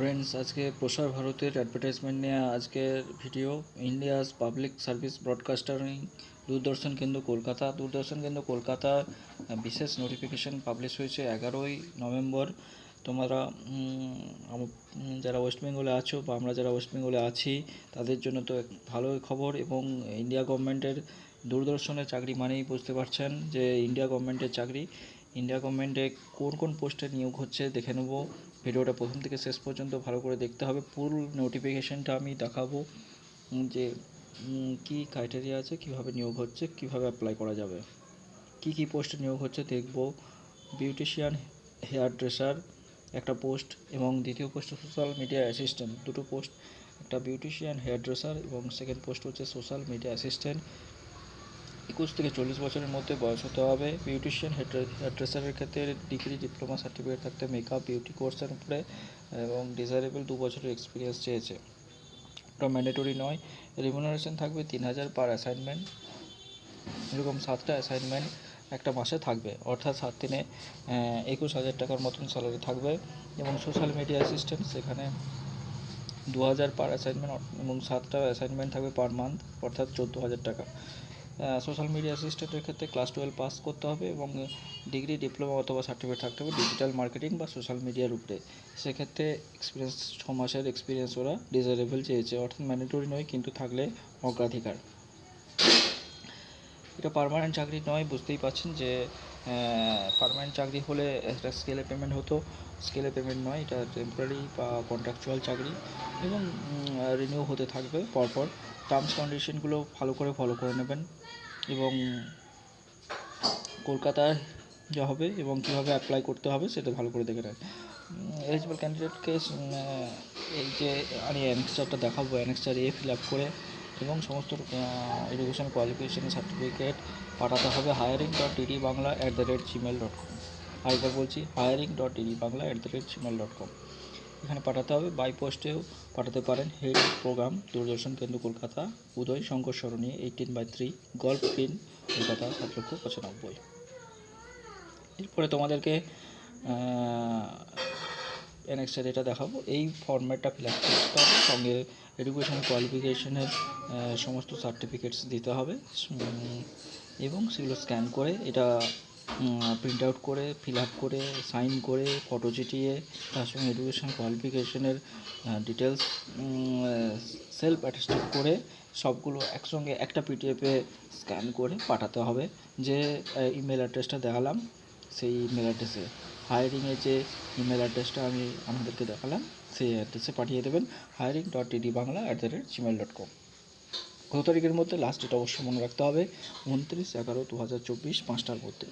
Friends আজকে প্রসার ভারতের অ্যাডভার্টাইজমেন্ট নিয়ে আজকের video India's public service broadcasting Doordarshan Kendra Kolkata. Doordarshan কেন্দ্র কলকাতা বিশেষ নোটিফিকেশন পাবলিশ হয়েছে এগারোই নভেম্বর। তোমরা যারা ওয়েস্ট বেঙ্গলে আছো বা আমরা যারা ওয়েস্ট বেঙ্গলে আছি, তাদের জন্য তো ভালোই খবর এবং ইন্ডিয়া গভর্নমেন্টের দূরদর্শনের চাকরি মানেই বুঝতে পারছেন যে ইন্ডিয়া গভর্নমেন্টের চাকরি ইন্ডিয়া গভর্নমেন্টে কোন কোন পোস্টে নিয়োগ হচ্ছে দেখে নেব। ভিডিওটা প্রথম থেকে শেষ পর্যন্ত ভালো করে দেখতে হবে। ফুল নোটিফিকেশনটা আমি দেখাবো যে কী ক্রাইটেরিয়া আছে, কীভাবে নিয়োগ হচ্ছে, কীভাবে অ্যাপ্লাই করা যাবে। কি কি পোস্টে নিয়োগ হচ্ছে দেখব। বিউটিশিয়ান হেয়ার ড্রেসার একটা পোস্ট এবং দ্বিতীয় পোস্ট সোশ্যাল মিডিয়া অ্যাসিস্ট্যান্ট দুটো পোস্ট একটা বিউটিশিয়ান হেয়ার ড্রেসার এবং সেকেন্ড পোস্ট হচ্ছে সোশ্যাল মিডিয়া অ্যাসিস্ট্যান্ট একুশ থেকে চল্লিশ বছরের মধ্যে বয়স হতে হবে। বিউটিশিয়ান হেয়ার ড্রেসারের ক্ষেত্রে ডিগ্রি ডিপ্লোমা সার্টিফিকেট থাকতে মেকআপ বিউটি কোর্সের উপরে, এবং ডিজায়ারেবল দু বছরের এক্সপিরিয়েন্স চেয়েছে। ওটা ম্যান্ডেটরি নয়। রিমুনারেশন থাকবে তিন হাজার পার অ্যাসাইনমেন্ট এরকম সাতটা অ্যাসাইনমেন্ট একটা মাসে থাকবে। অর্থাৎ সাত দিনে একুশ হাজার টাকার মতন স্যালারি থাকবে। এবং সোশ্যাল মিডিয়া অ্যাসিস্ট্যান্ট সেখানে দু হাজার পার অ্যাসাইনমেন্ট এবং সাতটা অ্যাসাইনমেন্ট থাকবে পার মান্থ অর্থাৎ চোদ্দ হাজার টাকা। সোশ্যাল মিডিয়া অ্যাসিস্ট্যান্টের ক্ষেত্রে ক্লাস টুয়েলভ পাস করতে হবে এবং ডিগ্রি ডিপ্লোমা অথবা সার্টিফিকেট থাকতে হবে ডিজিটাল মার্কেটিং বা সোশ্যাল মিডিয়ার উপরে। সেক্ষেত্রে এক্সপিরিয়েন্স ছ মাসের এক্সপিরিয়েন্স ওরা ডিজারেবল চেয়েছে। অর্থাৎ ম্যান্ডেটরি নয়, কিন্তু থাকলে অগ্রাধিকার। এটা পার্মানেন্ট চাকরি নয়, বুঝতেই পারছেন যে পার্মানেন্ট চাকরি হলে একটা স্কেলে পেমেন্ট হতো। স্কেলে পেমেন্ট নয়, এটা টেম্পোরারি বা কন্ট্রাকচুয়াল চাকরি এবং রিনিউ হতে থাকবে পরপর। টার্মস কন্ডিশনগুলো ভালো করে ফলো করে নেবেন এবং কলকাতায় যা হবে এবং কীভাবে অ্যাপ্লাই করতে হবে সেটা ভালো করে দেখে নেন। এলিজিবল ক্যান্ডিডেটকে এই যে, আমি অ্যানেক্সচারটা দেখাবো অ্যানেক্সচার এ ফিল আপ করে এবং সমস্ত এডুকেশন কোয়ালিফিকেশান সার্টিফিকেট পাঠাতে হবে hiring dot DD Bangla at the rate Gmail dot com আরেকবার বলছি hiring dot DD Bangla at the rate Gmail dot com এখানে পাঠাতে হবে বাই পোস্টেও পাঠাতে পারেন head program Doordarshan Kendra Kolkata, Uday Shankar Sarani eighteen by three golf pin Kolkata, সাত লক্ষ পঁচানব্বই। এরপরে তোমাদেরকে অ্যানেক্সটা যেটা দেখাবো। এই ফর্ম্যাটটা ফিল আপ করতে হবে, সঙ্গে এডুকেশন কোয়ালিফিকেশনের সমস্ত সার্টিফিকেটস দিতে হবে। এবং সেগুলো স্ক্যান করে এটা প্রিন্ট আউট করে ফিল আপ করে সাইন করে ফটো চিটিয়ে তার সঙ্গে এডুকেশন কোয়ালিফিকেশনের ডিটেলস সেলফ অ্যাটেস্টেড করে সবগুলো একসঙ্গে একটা পিডিএফে স্ক্যান করে পাঠাতে হবে। যে ইমেল অ্যাড্রেসটা দেখালাম, সেই ইমেল অ্যাড্রেসে হায়ারিংয়ে যে ইমেল অ্যাড্রেসটা আমি, আমাদেরকে দেখালাম সেই অ্যাড্রেসে পাঠিয়ে দেবেন hiring dot DD Bangla at the rate Gmail dot com কত তারিখের মধ্যে লাস্ট ডেট অবশ্যই মনে রাখতে হবে, উনত্রিশ এগারো দু হাজার চব্বিশ পাঁচটার মধ্যে।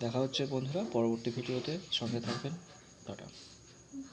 দেখা হচ্ছে বন্ধুরা পরবর্তী ভিডিওতে, সঙ্গে থাকবেন, টাটা।